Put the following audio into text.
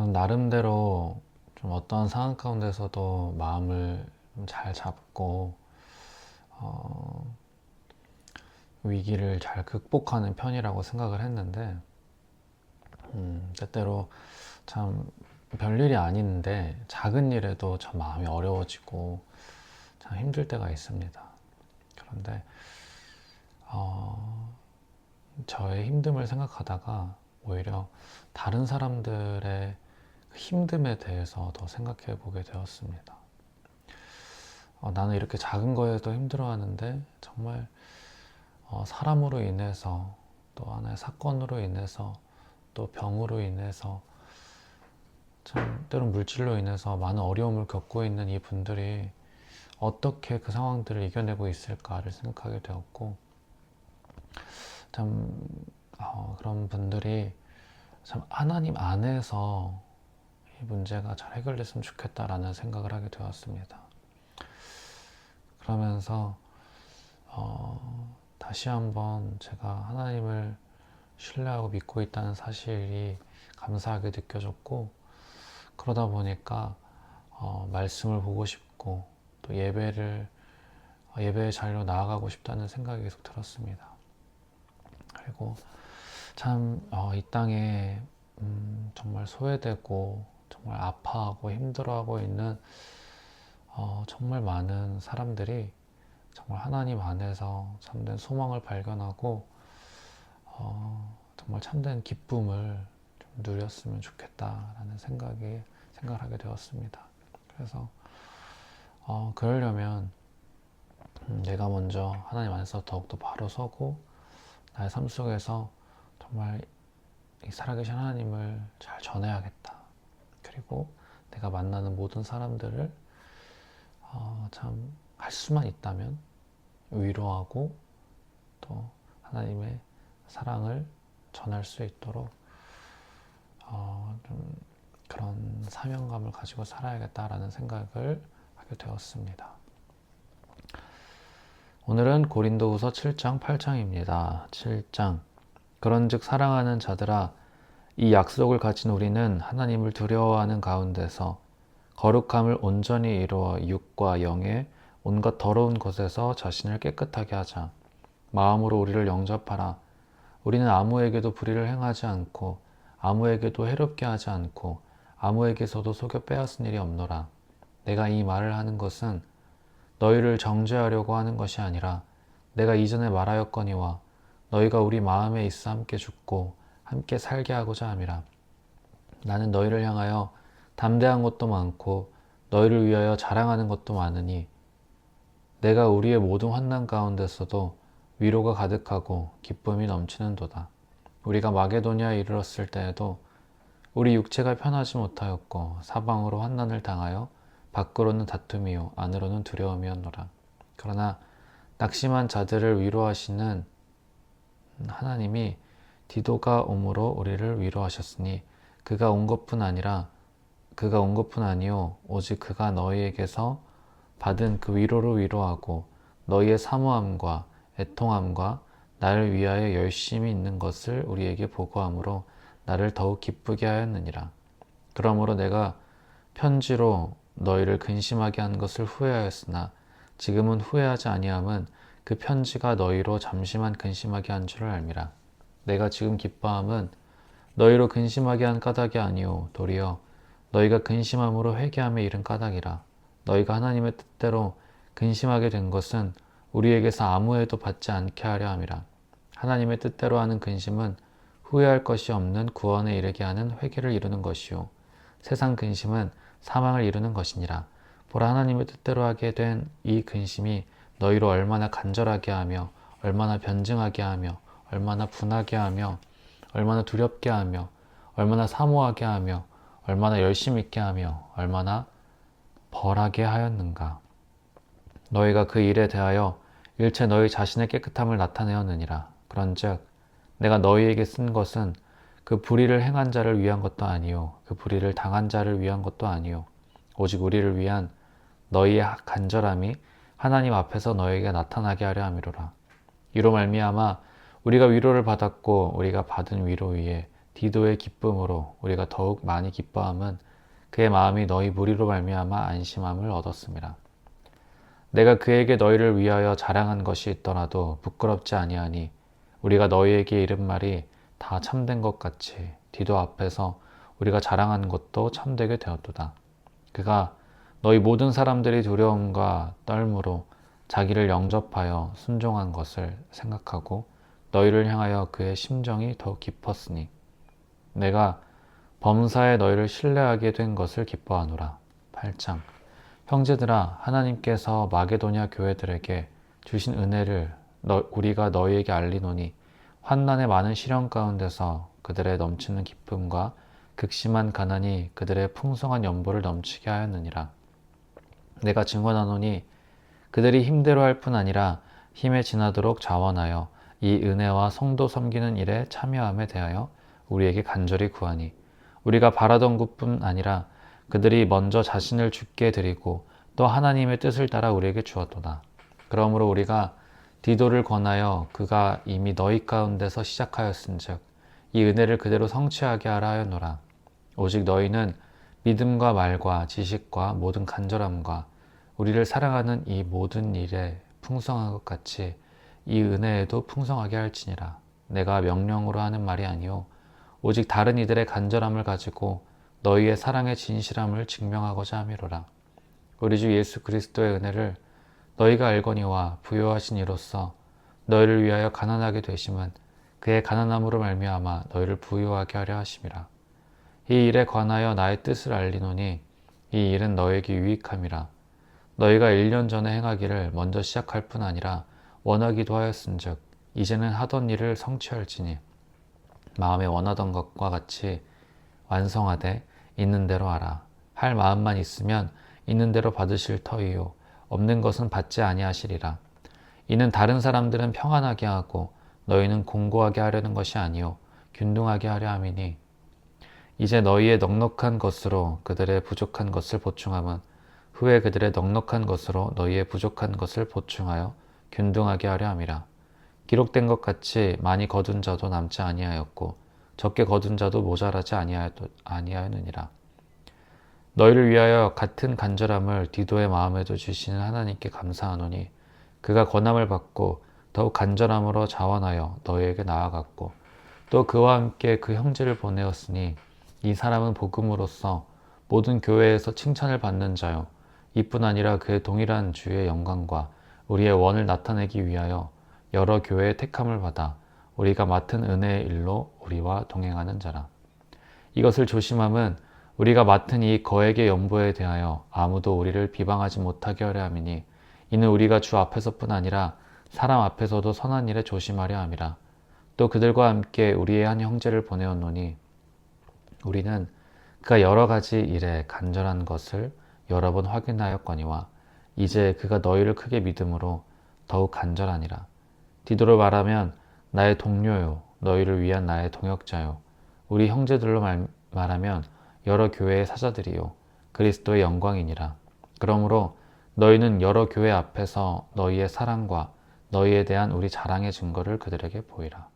저는 나름대로 좀 어떤 상황 가운데서도 마음을 좀잘 잡고 어, 위기를 잘 극복하는 편이라고 생각을 했는데 음, 때때로 참 별일이 아닌데 작은 일에도 참 마음이 어려워지고 참 힘들 때가 있습니다. 그런데 어, 저의 힘듦을 생각하다가 오히려 다른 사람들의 그 힘듦에 대해서 더 생각해 보게 되었습니다. 어, 나는 이렇게 작은 거에도 힘들어하는데 정말 어, 사람으로 인해서 또 하나의 사건으로 인해서 또 병으로 인해서 참 때론 물질로 인해서 많은 어려움을 겪고 있는 이 분들이 어떻게 그 상황들을 이겨내고 있을까를 생각하게 되었고 참 어, 그런 분들이 참 하나님 안에서 이 문제가 잘 해결됐으면 좋겠다라는 생각을 하게 되었습니다. 그러면서 어, 다시 한번 제가 하나님을 신뢰하고 믿고 있다는 사실이 감사하게 느껴졌고 그러다 보니까 어, 말씀을 보고 싶고 또 예배를 어, 예배의 자리로 나아가고 싶다는 생각이 계속 들었습니다. 그리고 참이 땅에 음, 정말 소외되고 정말 아파하고 힘들어하고 있는 어, 정말 많은 사람들이 정말 하나님 안에서 참된 소망을 발견하고 어, 정말 참된 기쁨을 좀 누렸으면 좋겠다라는 생각이 생각을 하게 되었습니다. 그래서 어, 그러려면 음, 내가 먼저 하나님 안에서 더욱더 바로 서고 나의 삶 속에서 정말 이 살아계신 하나님을 잘 전해야겠다. 그리고 내가 만나는 모든 사람들을 어, 참할 수만 있다면 위로하고 또 하나님의 사랑을 전할 수 있도록 어, 좀 그런 사명감을 가지고 살아야겠다라는 생각을 하게 되었습니다. 오늘은 고린도후서 7장 8장입니다. 7장 그런즉 사랑하는 자들아 이 약속을 가진 우리는 하나님을 두려워하는 가운데서 거룩함을 온전히 이루어 육과 영의 온갖 더러운 것에서 자신을 깨끗하게 하자. 마음으로 우리를 영접하라. 우리는 아무에게도 불의를 행하지 않고 아무에게도 해롭게 하지 않고 아무에게서도 속여 빼앗은 일이 없노라. 내가 이 말을 하는 것은 너희를 정죄하려고 하는 것이 아니라 내가 이전에 말하였거니와 너희가 우리 마음에 있어 함께 죽고 함께 살게 하고자 함이라. 나는 너희를 향하여 담대한 것도 많고 너희를 위하여 자랑하는 것도 많으니 내가 우리의 모든 환난 가운데서도 위로가 가득하고 기쁨이 넘치는도다. 우리가 마게도니아에 이르렀을 때에도 우리 육체가 편하지 못하였고 사방으로 환난을 당하여 밖으로는 다툼이요 안으로는 두려움이었노라. 그러나 낙심한 자들을 위로하시는 하나님이 디도가 옴으로 우리를 위로하셨으니 그가 온 것뿐 아니라 그가 온 것뿐 아니요 오직 그가 너희에게서 받은 그 위로를 위로하고 너희의 사모함과 애통함과 나를 위하여 열심히 있는 것을 우리에게 보고함으로 나를 더욱 기쁘게 하였느니라. 그러므로 내가 편지로 너희를 근심하게 한 것을 후회하였으나 지금은 후회하지 아니함은 그 편지가 너희로 잠시만 근심하게 한 줄을 알미라. 내가 지금 기뻐함은 너희로 근심하게 한 까닭이 아니오 도리어 너희가 근심함으로 회개함에 이른 까닭이라. 너희가 하나님의 뜻대로 근심하게 된 것은 우리에게서 아무 해도 받지 않게 하려 함이라. 하나님의 뜻대로 하는 근심은 후회할 것이 없는 구원에 이르게 하는 회개를 이루는 것이요. 세상 근심은 사망을 이루는 것이니라. 보라 하나님의 뜻대로 하게 된 이 근심이 너희로 얼마나 간절하게 하며 얼마나 변증하게 하며 얼마나 분하게 하며 얼마나 두렵게 하며 얼마나 사모하게 하며 얼마나 열심 있게 하며 얼마나 벌하게 하였는가. 너희가 그 일에 대하여 일체 너희 자신의 깨끗함을 나타내었느니라. 그런즉 내가 너희에게 쓴 것은 그 불의를 행한 자를 위한 것도 아니요 그 불의를 당한 자를 위한 것도 아니요 오직 우리를 위한 너희의 간절함이 하나님 앞에서 너희에게 나타나게 하려 함이로라. 이로 말미암아 우리가 위로를 받았고 우리가 받은 위로 위에 디도의 기쁨으로 우리가 더욱 많이 기뻐함은 그의 마음이 너희 무리로 말미암아 안심함을 얻었습니다. 내가 그에게 너희를 위하여 자랑한 것이 있더라도 부끄럽지 아니하니 우리가 너희에게 이른 말이 다 참된 것 같이 디도 앞에서 우리가 자랑한 것도 참되게 되었도다. 그가 너희 모든 사람들이 두려움과 떨므로 자기를 영접하여 순종한 것을 생각하고 너희를 향하여 그의 심정이 더 깊었으니 내가 범사에 너희를 신뢰하게 된 것을 기뻐하노라. 8장 형제들아 하나님께서 마게도냐 교회들에게 주신 은혜를 너, 우리가 너희에게 알리노니 환난의 많은 시련 가운데서 그들의 넘치는 기쁨과 극심한 가난이 그들의 풍성한 연보를 넘치게 하였느니라. 내가 증언하노니 그들이 힘대로 할 뿐 아니라 힘에 지나도록 자원하여 이 은혜와 성도 섬기는 일에 참여함에 대하여 우리에게 간절히 구하니 우리가 바라던 것뿐 아니라 그들이 먼저 자신을 죽게 드리고 또 하나님의 뜻을 따라 우리에게 주었도다. 그러므로 우리가 디도를 권하여 그가 이미 너희 가운데서 시작하였은즉 이 은혜를 그대로 성취하게 하라 하였노라. 오직 너희는 믿음과 말과 지식과 모든 간절함과 우리를 사랑하는 이 모든 일에 풍성한 것 같이 이 은혜에도 풍성하게 할지니라. 내가 명령으로 하는 말이 아니요 오직 다른 이들의 간절함을 가지고 너희의 사랑의 진실함을 증명하고자 함이로라. 우리 주 예수 그리스도의 은혜를 너희가 알거니와 부요하신 이로써 너희를 위하여 가난하게 되심은 그의 가난함으로 말미암아 너희를 부요하게 하려 하심이라. 이 일에 관하여 나의 뜻을 알리노니 이 일은 너에게 유익함이라. 너희가 1년 전에 행하기를 먼저 시작할 뿐 아니라 원하기도 하였은즉 이제는 하던 일을 성취할지니 마음에 원하던 것과 같이 완성하되 있는 대로 하라. 할 마음만 있으면 있는 대로 받으실 터이요 없는 것은 받지 아니하시리라. 이는 다른 사람들은 평안하게 하고 너희는 공고하게 하려는 것이 아니요 균등하게 하려 함이니 이제 너희의 넉넉한 것으로 그들의 부족한 것을 보충함은 후에 그들의 넉넉한 것으로 너희의 부족한 것을 보충하여 균등하게 하려 함이라. 기록된 것 같이 많이 거둔 자도 남지 아니하였고 적게 거둔 자도 모자라지 아니하였느니라. 너희를 위하여 같은 간절함을 디도의 마음에도 주시는 하나님께 감사하노니 그가 권함을 받고 더욱 간절함으로 자원하여 너희에게 나아갔고 또 그와 함께 그 형제를 보내었으니 이 사람은 복음으로써 모든 교회에서 칭찬을 받는 자요 이뿐 아니라 그의 동일한 주의 영광과 우리의 원을 나타내기 위하여 여러 교회의 택함을 받아 우리가 맡은 은혜의 일로 우리와 동행하는 자라. 이것을 조심함은 우리가 맡은 이 거액의 연보에 대하여 아무도 우리를 비방하지 못하게 하려 함이니 이는 우리가 주 앞에서뿐 아니라 사람 앞에서도 선한 일에 조심하려 함이라. 또 그들과 함께 우리의 한 형제를 보내었노니 우리는 그가 여러 가지 일에 간절한 것을 여러 번 확인하였거니와 이제 그가 너희를 크게 믿음으로 더욱 간절하니라. 디도로 말하면 나의 동료요 너희를 위한 나의 동역자요 우리 형제들로 말, 말하면 여러 교회의 사자들이요 그리스도의 영광이니라. 그러므로 너희는 여러 교회 앞에서 너희의 사랑과 너희에 대한 우리 자랑의 증거를 그들에게 보이라.